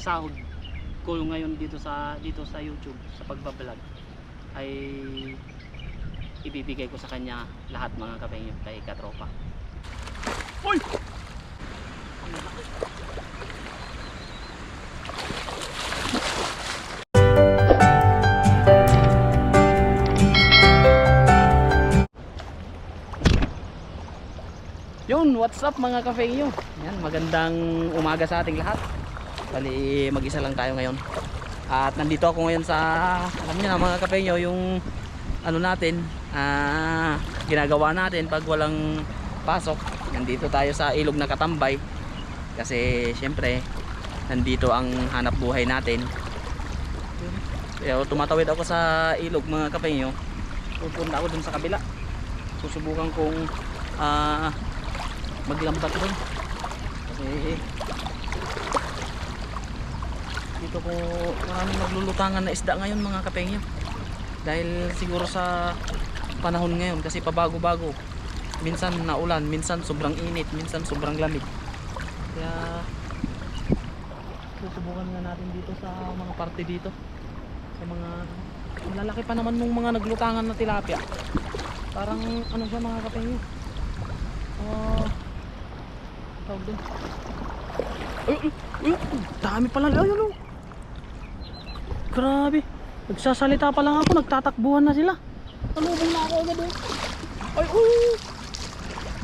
sahod ko ngayon dito sa dito sa YouTube sa pagbablog ay ibibigay ko sa kanya lahat mga kapengyo kay Katropa. Uy! Yun, what's up mga kafengyo? Yan, magandang umaga sa ating lahat. Bali, mag-isa lang tayo ngayon. At nandito ako ngayon sa, alam niyo na mga kafengyo, yung ano natin, ah, ginagawa natin pag walang pasok. Nandito tayo sa ilog na katambay. Kasi syempre, nandito ang hanap buhay natin. Pero tumatawid ako sa ilog mga kafengyo. Pupunta ako dun sa kabila. Susubukan kong ah, maglambat doon kasi dito ko maraming naglulutangan na isda ngayon mga kapengyo dahil siguro sa panahon ngayon kasi pabago-bago. Minsan naulan, minsan sobrang init minsan sobrang lamig. Kaya susubukan nga natin dito sa mga parte dito. Sa mga ang lalaki pa naman nung mga naglutangan na tilapia. Parang ano siya mga kapengyo oh tawag doon. Ay, ay, ay, dami pala. Ay ano grabe. Nagsasalita pa lang ako nagtatakbuhan na sila. Talubong na ako agad eh. Ay oh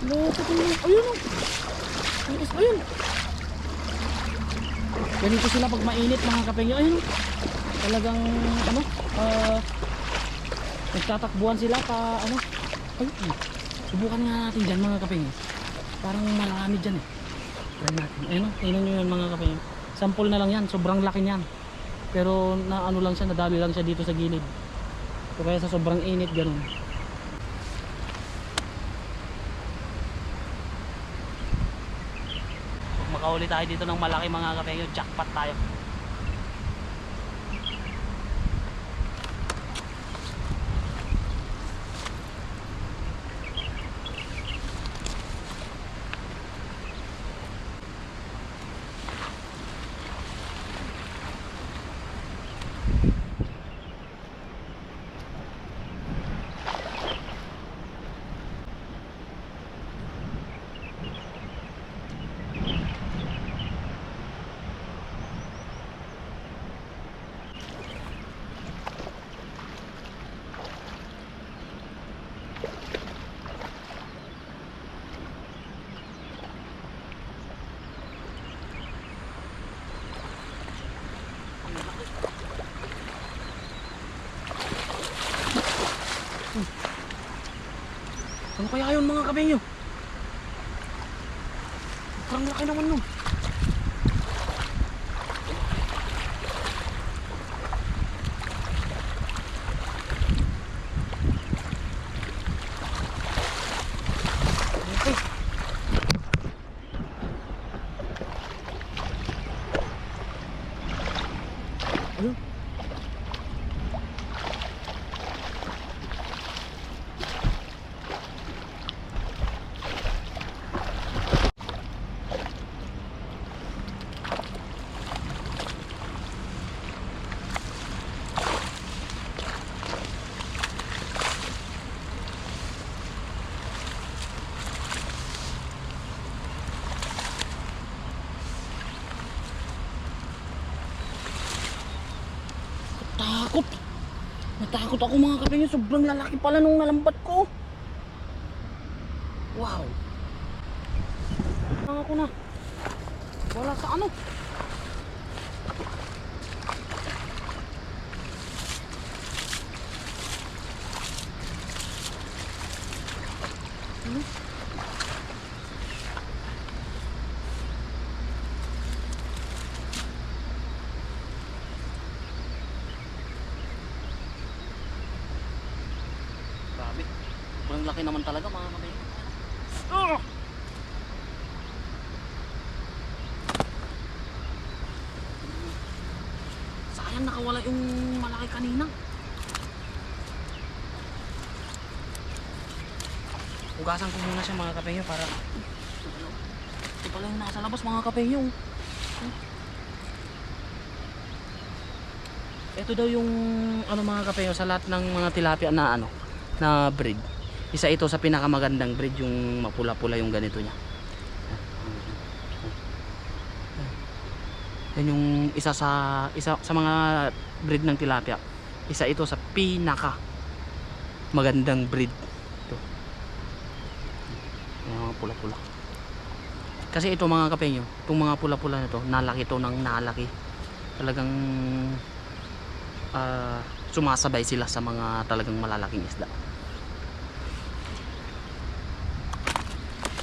loko ko yun ayun oh. Is- ayun. Ganito sila pag mainit mga kapengyo ayun oh. Talagang ano ah nagtatakbuhan sila pa ano. Ay, ay. Subukan nga natin dyan mga kapengyo parang marami dyan eh. Try natin. Ayun o tingnan nyo yan mga kapengyo sample na lang yan. Sobrang laki niyan pero na ano lang siya nadali lang siya dito sa gilid. So kaya sa sobrang init ganun. Pag makauli tayo dito ng malaki mga kapengyo. Jackpot tayo kaya yun mga kabengyo? Parang laki naman nun. Okay. Ayun. Takot. Natakot ako mga kapengyo. Sobrang lalaki pala nung nalambat ko. Wow. Ang ako na. Wala sa ano. Hmm? Grabe. Sobrang laki naman talaga mga kapengyo. Ah! Sayang nakawala yung malaki kanina. Ugasan ko muna siya mga kapengyo para ito, pala yung nasa labas mga kapengyo. Hmm. ito daw yung ano mga kapengyo sa lahat ng mga tilapia na ano na breed. Isa ito sa pinakamagandang breed yung mapula-pula yung ganito niya. Yan yung isa sa isa sa mga breed ng tilapia. Isa ito sa pinaka magandang breed. Pula-pula. Kasi ito mga kapengyo, itong mga pula-pula na to, nalaki to ng nalaki. Talagang ah, sumasabay sila sa mga talagang malalaking isda.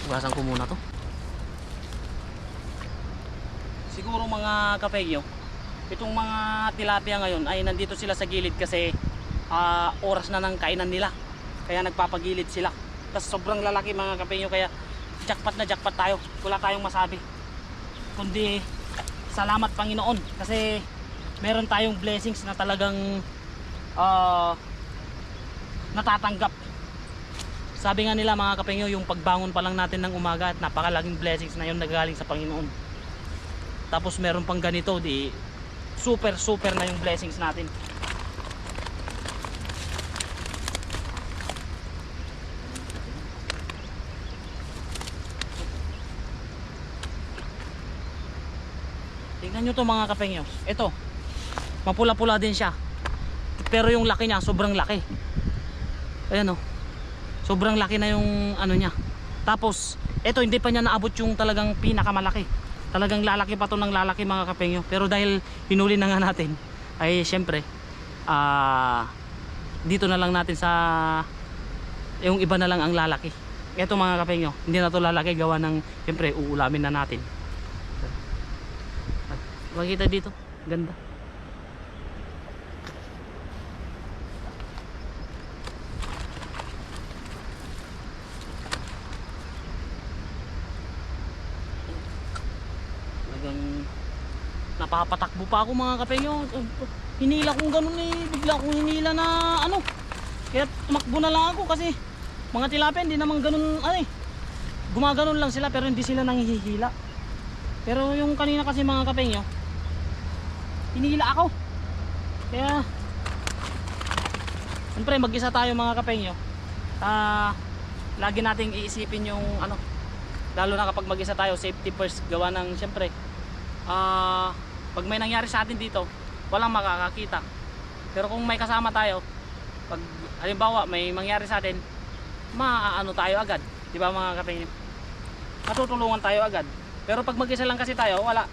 Ugasan ko muna to. Siguro mga kapegyo, itong mga tilapia ngayon ay nandito sila sa gilid kasi ah, oras na ng kainan nila. Kaya nagpapagilid sila. Tapos sobrang lalaki mga kapegyo kaya jackpot na jackpot tayo. Wala tayong masabi. Kundi salamat Panginoon kasi meron tayong blessings na talagang ah, natatanggap. Sabi nga nila mga kapengyo, yung pagbangon pa lang natin ng umaga at napakalaking blessings na yun nagaling sa Panginoon. Tapos meron pang ganito, di super super na yung blessings natin. Tingnan nyo to mga kapengyo. Ito, mapula-pula din siya. Pero yung laki niya, sobrang laki. Ayan o. Sobrang laki na yung ano niya. Tapos, ito hindi pa niya naabot yung talagang pinakamalaki. Talagang lalaki pa to ng lalaki mga kapengyo. Pero dahil hinuli na nga natin, ay syempre, ah dito na lang natin sa yung iba na lang ang lalaki. Ito mga kapengyo, hindi na to lalaki gawa ng syempre uulamin na natin. Makita dito, ganda. Talagang napapatakbo pa ako mga kapengyo. Hinila kong ganun eh, bigla kong hinila na ano. Kaya tumakbo na lang ako kasi mga tilapia hindi naman ganun ano eh. Gumaganon lang sila pero hindi sila nanghihila. Pero yung kanina kasi mga kapengyo, hinila ako. Kaya Siyempre mag-isa tayo mga kapengyo. Ah, lagi nating iisipin yung ano, lalo na kapag mag-isa tayo, safety first gawa ng siyempre ah, pag may nangyari sa atin dito, walang makakakita. Pero kung may kasama tayo, pag halimbawa may mangyari sa atin, maaano tayo agad, 'di ba mga kapengyo? Matutulungan tayo agad. Pero pag mag-isa lang kasi tayo, wala.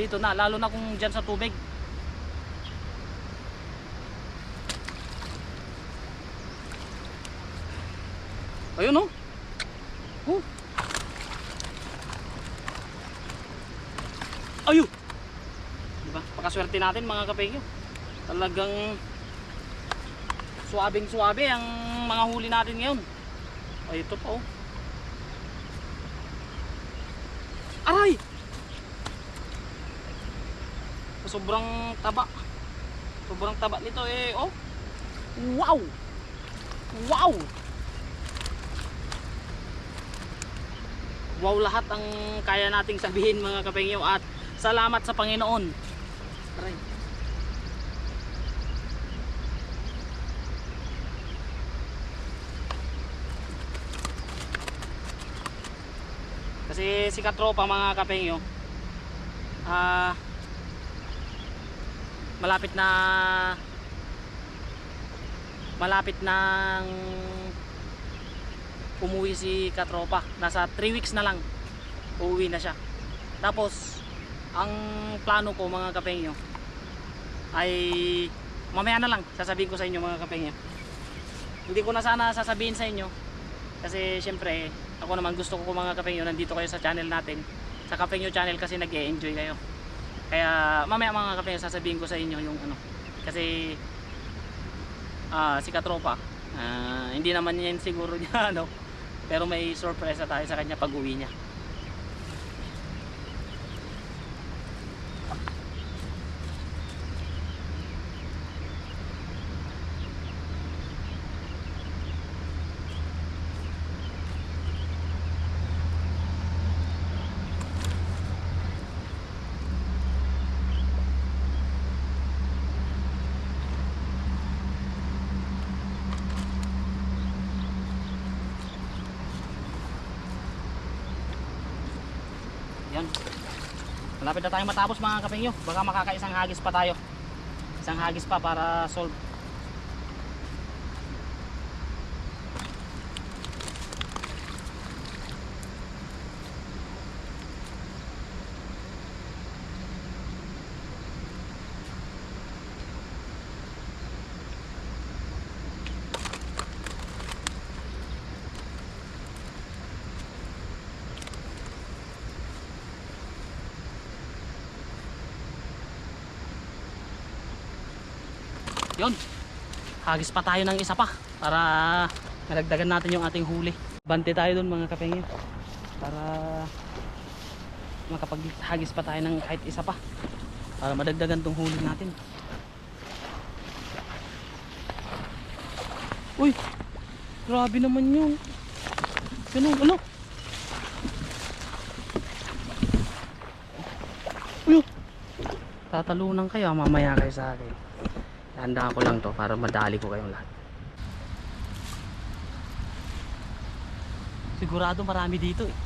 Dito na, lalo na kung diyan sa tubig. Ayun oh. Oh. Ayun. Diba? Pakaswerte natin mga kapengyo. Talagang suabing suabe ang mga huli natin ngayon. Ay ito pa oh. Aray! Sobrang taba. Sobrang taba nito eh. Oh. Wow! Wow! Wow lahat ang kaya nating sabihin mga kapengyo at salamat sa Panginoon. Aray. Kasi si Katropa mga kapengyo ah malapit na malapit nang umuwi si Katropa. Nasa 3 weeks na lang uuwi na siya. Tapos ang plano ko mga kapengyo ay mamaya na lang sasabihin ko sa inyo mga kapengyo. Hindi ko na sana sasabihin sa inyo kasi syempre ako naman gusto ko mga kapengyo nandito kayo sa channel natin. Sa Kapengyo channel kasi nag-e-enjoy kayo. Kaya mamaya mga kapengyo sasabihin ko sa inyo yung ano. Kasi ah si Katropa ah, hindi naman yan siguro niya ano. Pero may surprise tayo sa kanya pag uwi niya Malapit na tayo matapos mga kapengyo. Baka makakaisang hagis pa tayo. Isang hagis pa para solve. Yun. Hagis pa tayo ng isa pa para malagdagan natin yung ating huli. Bante tayo dun mga kapengyo. Para makapaghagis pa tayo ng kahit isa pa. Para madagdagan tong huli natin. Uy! Grabe naman yun. Ganun, ano? Uy! Tatalunan kayo, mamaya kayo sa akin. Handa ko lang to para madali ko kayong lahat. Sigurado marami dito eh.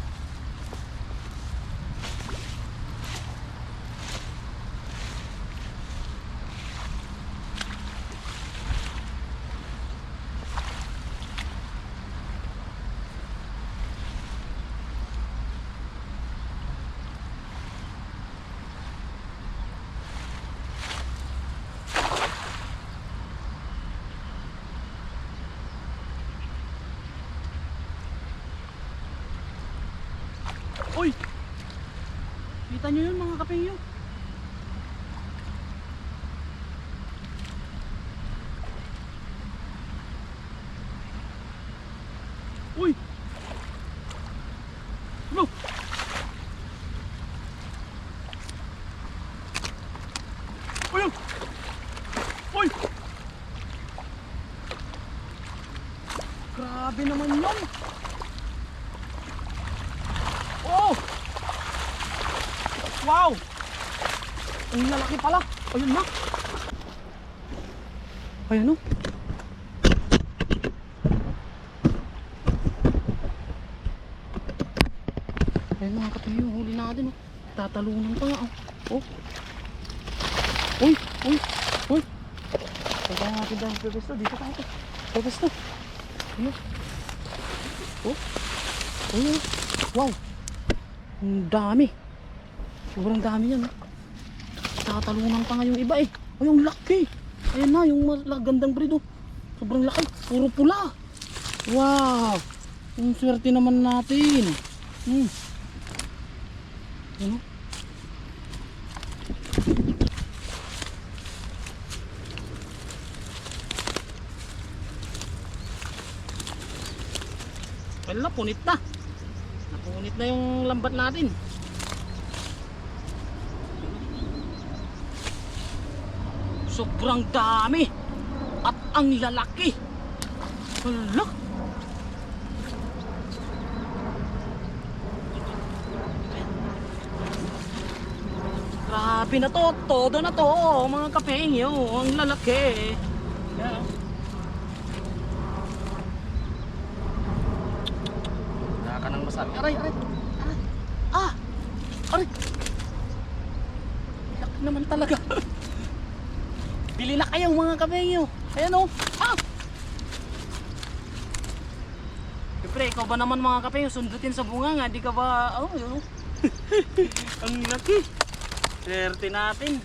Uy! Kita nyo yun mga kapengyo. Uy! Ano? Uy! Uy! Grabe naman yun! Oh! Wow! Ang lalaki pala. Ayun na. Ayun no. Ayun mga kapatid, yung huli natin. Oh. Tatalunan pa nga. Oh. oh. Uy! Uy! Uy! Teka natin dahil pepesto. Dito tayo. Pepesto. Ayun. Oh. Ayun. Wow! Ang dami. Sobrang dami yan. oh. Tatalunan pa nga yung iba eh. Ay, yung laki. Ayan na, yung magandang breed oh. Sobrang laki. Puro pula. Wow. Ang swerte naman natin. Hmm. Ano? Wala, punit na. Napunit na yung lambat natin. Sobrang dami. At ang lalaki. Hala. Grabe na to. Todo na to. Mga kapengyo. Ang lalaki. Oh. Wala ka nang masabi. Aray, aray. Aray. Ah! Aray! Laki naman talaga. Bili na kayo mga kabengyo. Ayan o. Ah! Siyempre, ikaw ba naman mga kabengyo, sundutin sa bunga nga. Di ka ba, oh, yun o. Ang laki. Swerte natin.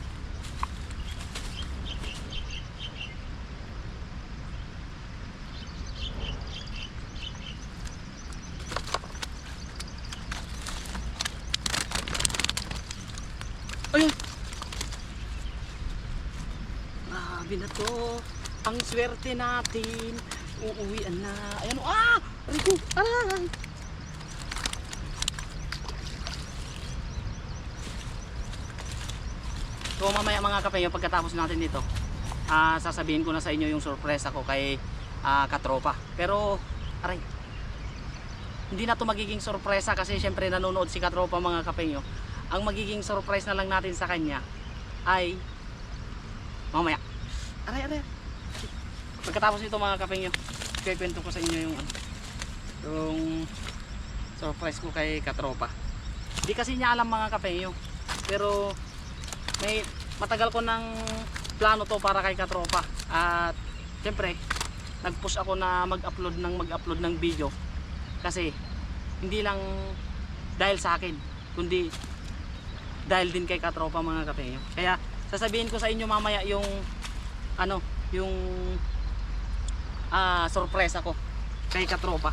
Ayun. Grabe na to. Ang swerte natin. Uuwian na. Ayan. Ah! Ko. Aray. So mamaya mga kape, yung pagkatapos natin dito, ah sasabihin ko na sa inyo yung sorpresa ko kay ah, Katropa. Pero, aray, hindi na to magiging sorpresa kasi syempre nanonood si Katropa mga kape. Ang magiging surprise na lang natin sa kanya ay mamaya. Aray, aray. Pagkatapos nito mga kape nyo, kikwento ko sa inyo yung ano, yung surprise ko kay Katropa. Hindi kasi niya alam mga kape nyo pero may matagal ko ng plano to para kay katropa at syempre nag-push ako na mag-upload ng mag-upload ng video kasi hindi lang dahil sa akin kundi dahil din kay katropa mga kapeyo kaya sasabihin ko sa inyo mamaya yung ano yung ah sorpresa ko kay katropa.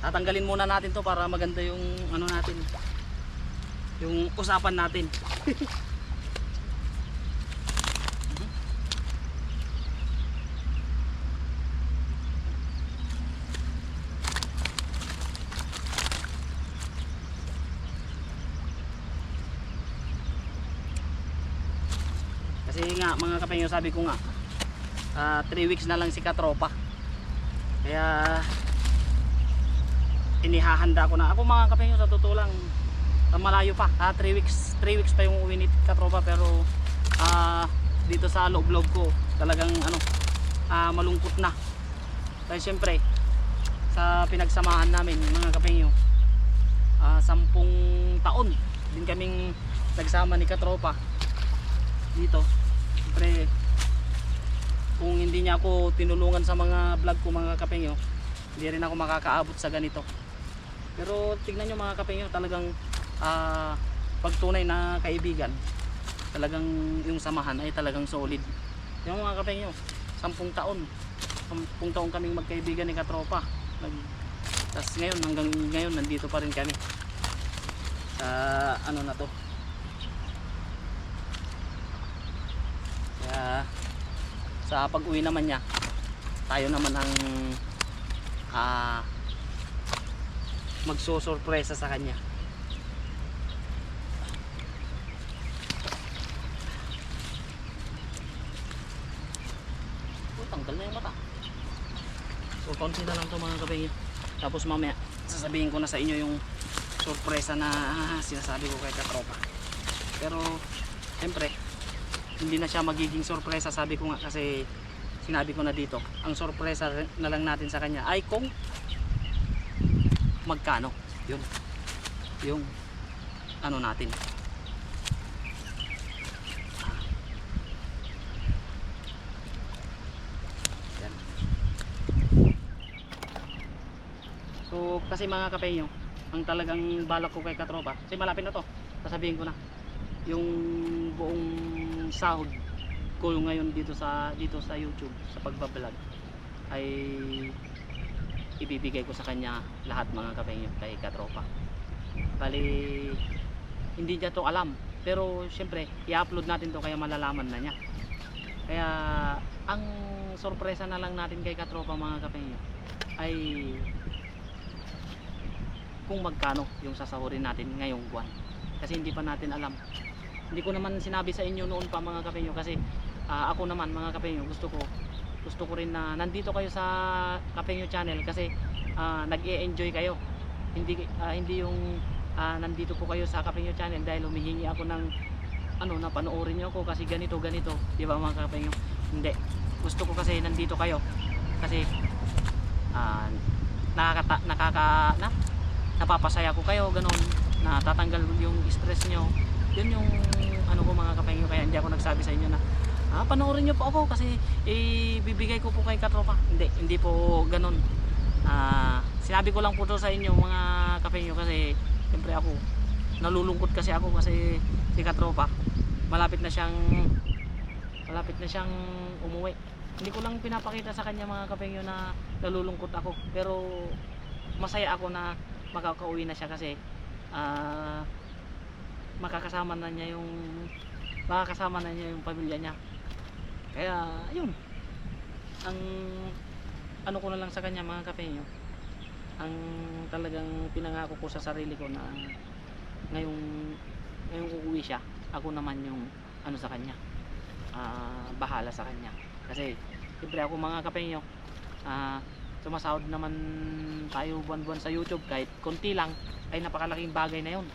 Tatanggalin muna natin to para maganda yung ano natin yung usapan natin kasi mga kapengyo sabi ko nga 3 weeks na lang si katropa. Kaya inihahanda ko na. Ako mga kapengyo sa totoo lang ah, malayo pa. 3 weeks 3 weeks pa yung uwi ni katropa pero ah, dito sa loob loob ko talagang ano ah, malungkot na. Dahil syempre sa pinagsamahan namin mga kapengyo ah, sampung taon din kaming nagsama ni katropa dito syempre kung hindi niya ako tinulungan sa mga vlog ko mga kapengyo hindi rin ako makakaabot sa ganito. Pero tignan nyo mga kapengyo talagang ah, pagtunay na kaibigan talagang yung samahan ay talagang solid. Yung mga kapengyo sampung taon sampung taon kaming magkaibigan ni katropa. Nag, tas ngayon hanggang ngayon nandito pa rin kami. Sa ano na to sa pag-uwi naman niya tayo naman ang ah magsusurpresa sa kanya. Oh, tanggal na yung mata. So konti na lang to mga kabingin tapos mamaya sasabihin ko na sa inyo yung surpresa na ah, sinasabi ko kay katropa. Pero siyempre hindi na siya magiging sorpresa sabi ko nga kasi sinabi ko na dito ang sorpresa na lang natin sa kanya ay kung magkano. Yun. Yung ano natin. Ah. So kasi mga kapeyo ang talagang balak ko kay katropa kasi malapit na to sasabihin ko na yung buong sahod ko ngayon dito sa dito sa YouTube sa pagbablog ay ibibigay ko sa kanya lahat mga kapengyo kay katropa. Bali hindi niya to alam pero syempre i-upload natin to kaya malalaman na niya. Kaya ang sorpresa na lang natin kay katropa mga kapengyo ay kung magkano yung sasahurin natin ngayong buwan. Kasi hindi pa natin alam hindi ko naman sinabi sa inyo noon pa mga kapenyo kasi ah, ako naman mga kapenyo gusto ko gusto ko rin na nandito kayo sa Kapenyo channel kasi ah, nag-e-enjoy kayo. Hindi ah, hindi yung ah, nandito po kayo sa Kapenyo channel dahil humihingi ako ng ano na panoorin niyo ako kasi ganito ganito di ba mga kapenyo? Hindi. Gusto ko kasi nandito kayo kasi ah, nakakata nakaka na napapasaya ko kayo ganon na tatanggal yung stress nyo yun yung ano ko mga kapengyo kaya hindi ako nagsabi sa inyo na ah, panoorin nyo po ako kasi ibibigay ko po kay katropa. Hindi, hindi po ganun. Ah, sinabi ko lang po to sa inyo mga kapengyo kasi siyempre ako nalulungkot kasi ako kasi si katropa malapit na siyang malapit na siyang umuwi. Hindi ko lang pinapakita sa kanya mga kapengyo na nalulungkot ako pero masaya ako na makakauwi na siya kasi ah makakasama na niya yung makakasama na niya yung pamilya niya. Kaya yun. Ang ano ko na lang sa kanya mga kapenyo ang talagang pinangako ko sa sarili ko na ngayong ngayong uuwi siya ako naman yung ano sa kanya. Ah, bahala sa kanya. Kasi siyempre ako mga kapenyo ah, sumasahod naman tayo buwan-buwan sa YouTube kahit konti lang ay napakalaking bagay na yun.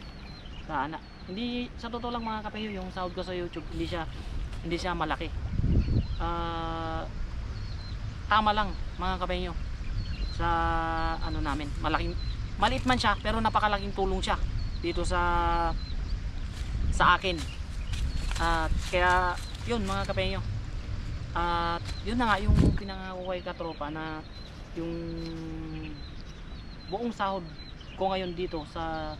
Sa anak hindi sa totoo lang mga kapeyo yung sahod ko sa YouTube hindi siya hindi siya malaki Ah, tama lang mga kapeyo sa ano namin malaking maliit man siya pero napakalaking tulong siya dito sa sa akin. At kaya yun mga kapenyo. At yun na nga yung pinangako kay katropa na yung buong sahod ko ngayon dito sa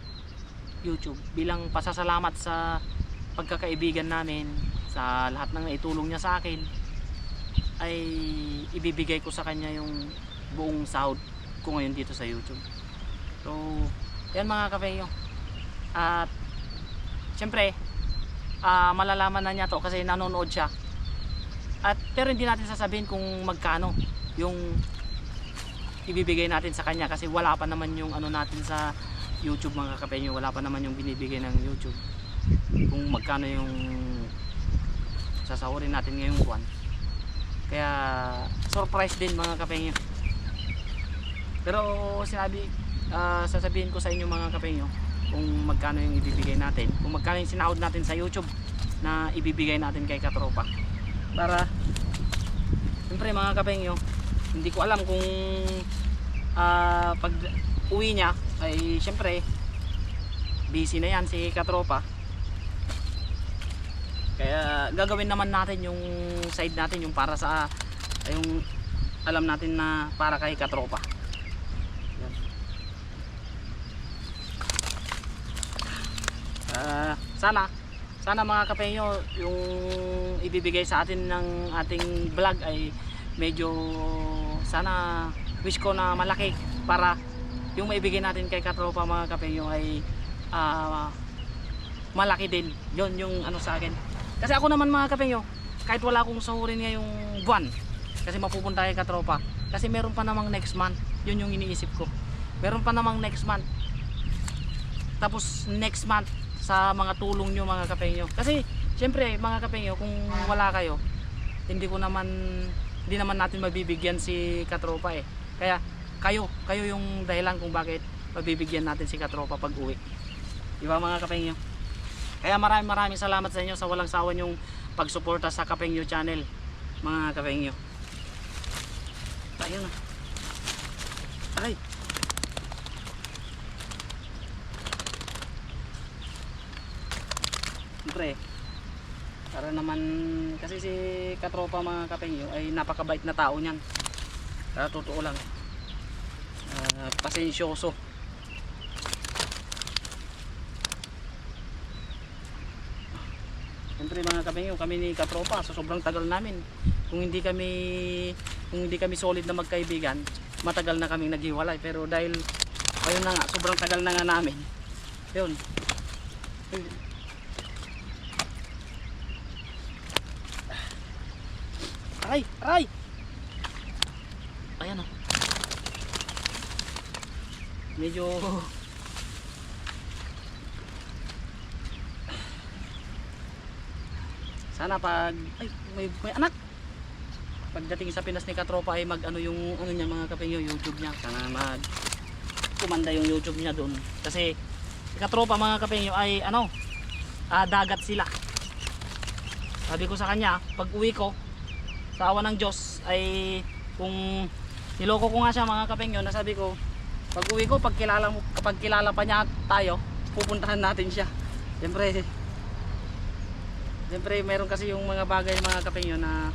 YouTube bilang pasasalamat sa pagkakaibigan namin sa lahat ng naitulong niya sa akin ay ibibigay ko sa kanya yung buong sahod ko ngayon dito sa YouTube. So, yan mga kapeyo. At syempre, ah, malalaman na niya to kasi nanonood siya. At pero hindi natin sasabihin kung magkano yung ibibigay natin sa kanya kasi wala pa naman yung ano natin sa YouTube mga kapenyo, wala pa naman yung binibigay ng YouTube. Kung magkano yung sasahurin natin ngayong buwan. Kaya surprise din mga kapenyo. Pero sinabi ah, sasabihin ko sa inyo mga kapenyo kung magkano yung ibibigay natin, kung magkano yung sinahod natin sa YouTube na ibibigay natin kay Katropa. Para Siyempre mga kapengyo, hindi ko alam kung ah, pag uwi niya ay siyempre busy na yan si Katropa. Kaya gagawin naman natin yung side natin yung para sa yung alam natin na para kay Katropa. Yan. Ah, sana sana mga kapenyo yung ibibigay sa atin ng ating vlog ay medyo sana wish ko na malaki para yung maibigay natin kay katropa mga kapenyo ay ah, malaki din. Yon yung ano sa akin. Kasi ako naman mga kapenyo kahit wala akong sahurin ngayong buwan kasi mapupunta kay katropa kasi meron pa namang next month. Yun yung iniisip ko. Meron pa namang next month. Tapos next month sa mga tulong nyo mga kapengyo kasi syempre mga kapengyo kung wala kayo hindi ko naman hindi naman natin mabibigyan si katropa eh. Kaya kayo kayo yung dahilan kung bakit mabibigyan natin si katropa pag uwi. Di ba mga kapengyo kaya maraming maraming salamat sa inyo sa walang sawa yung pagsuporta sa kapengyo channel mga kapengyo ayun na. Ay Siyempre, para naman, kasi si katropa mga kapengyo ay napakabait na tao niyan. Kaya totoo lang. Ah, pasensyoso. Siyempre mga kapengyo, kami ni katropa sa sobrang tagal namin. Kung hindi kami kung hindi kami solid na magkaibigan, matagal na kaming naghiwalay. Pero dahil ayun na nga, sobrang tagal na nga namin. Yun. Aray! Aray! Ayan o. Medyo... Sana pag... Ay, may, may anak! Pagdating sa Pinas ni Katropa ay mag ano yung ano niya mga kapeng yung YouTube niya. Sana mag kumanda yung YouTube niya doon. Kasi si Katropa mga kapeng ay ano ah, dagat sila. Sabi ko sa kanya, pag uwi ko, sa awa ng Diyos ay kung niloko ko nga siya mga kapengyo na sabi ko pag uwi ko pag kilala mo kapag kilala pa niya tayo pupuntahan natin siya. Siyempre siyempre meron kasi yung mga bagay mga kapengyo na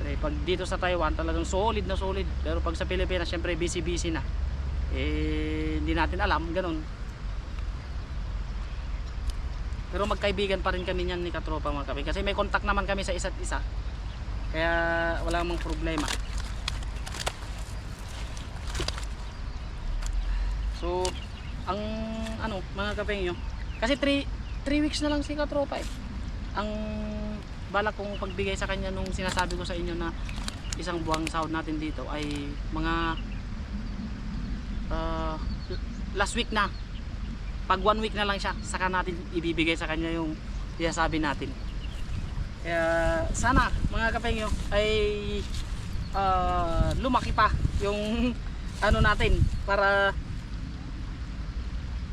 siyempre, pag dito sa Taiwan talagang solid na solid. Pero pag sa Pilipinas siyempre busy busy na. Eh hindi natin alam ganun. Pero magkaibigan pa rin kami niyan ni Katropa mga kapengyo kasi may contact naman kami sa isa't isa. Kaya wala mong problema so ang ano mga kapengyo kasi 3 3 weeks na lang si katropa eh. Ang balak kong pagbigay sa kanya nung sinasabi ko sa inyo na isang buwang sahod natin dito ay mga ah, last week na. Pag one week na lang siya saka natin ibibigay sa kanya yung sinasabi natin. Kaya sana mga kapengyo ay ah, lumaki pa yung ano natin para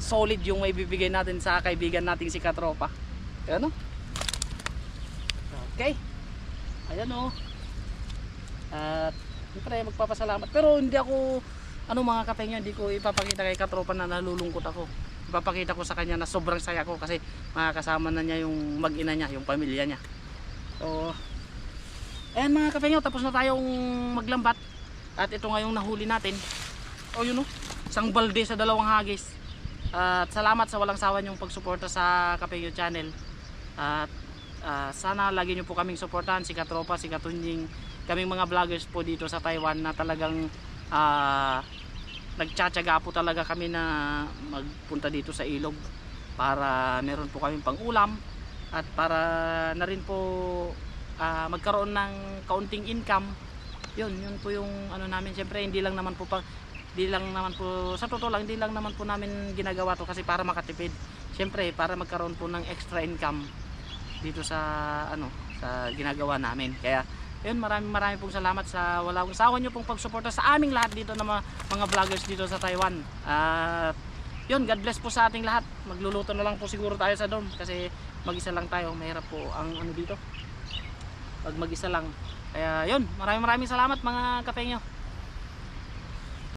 solid yung may bibigay natin sa kaibigan nating si Katropa. Ayan o. Okay. Ayan o. At siyempre magpapasalamat. Pero hindi ako ano mga kapengyo, hindi ko ipapakita kay Katropa na nalulungkot ako. ipapakita ko sa kanya na sobrang saya ko kasi makakasama na niya yung mag-ina niya, yung pamilya niya. So, ayan mga kapengyo, tapos na tayong maglambat. At ito nga yung nahuli natin. O yun o, isang balde sa dalawang hagis. At salamat sa walang sawa niyong pagsuporta sa Kapengyo Channel. At ah, sana lagi niyo po kaming suportahan, si Katropa, si Katunying, kaming mga vloggers po dito sa Taiwan na talagang ah, nagtsatsaga po talaga kami na magpunta dito sa ilog para meron po kaming pang-ulam at para na rin po ah, magkaroon ng kaunting income yun yun po yung ano namin syempre hindi lang naman po pang hindi lang naman po sa totoo lang hindi lang naman po namin ginagawa to kasi para makatipid. Syempre para magkaroon po ng extra income dito sa ano sa ginagawa namin. Kaya yun maraming maraming pong salamat sa walang sawa nyo pong pagsuporta sa aming lahat dito na mga, mga vloggers dito sa Taiwan. At yun God bless po sa ating lahat. Magluluto na lang po siguro tayo sa dorm kasi mag-isa lang tayo. Mahirap po ang ano dito pag mag-isa lang. Kaya yun maraming maraming salamat mga kapengyo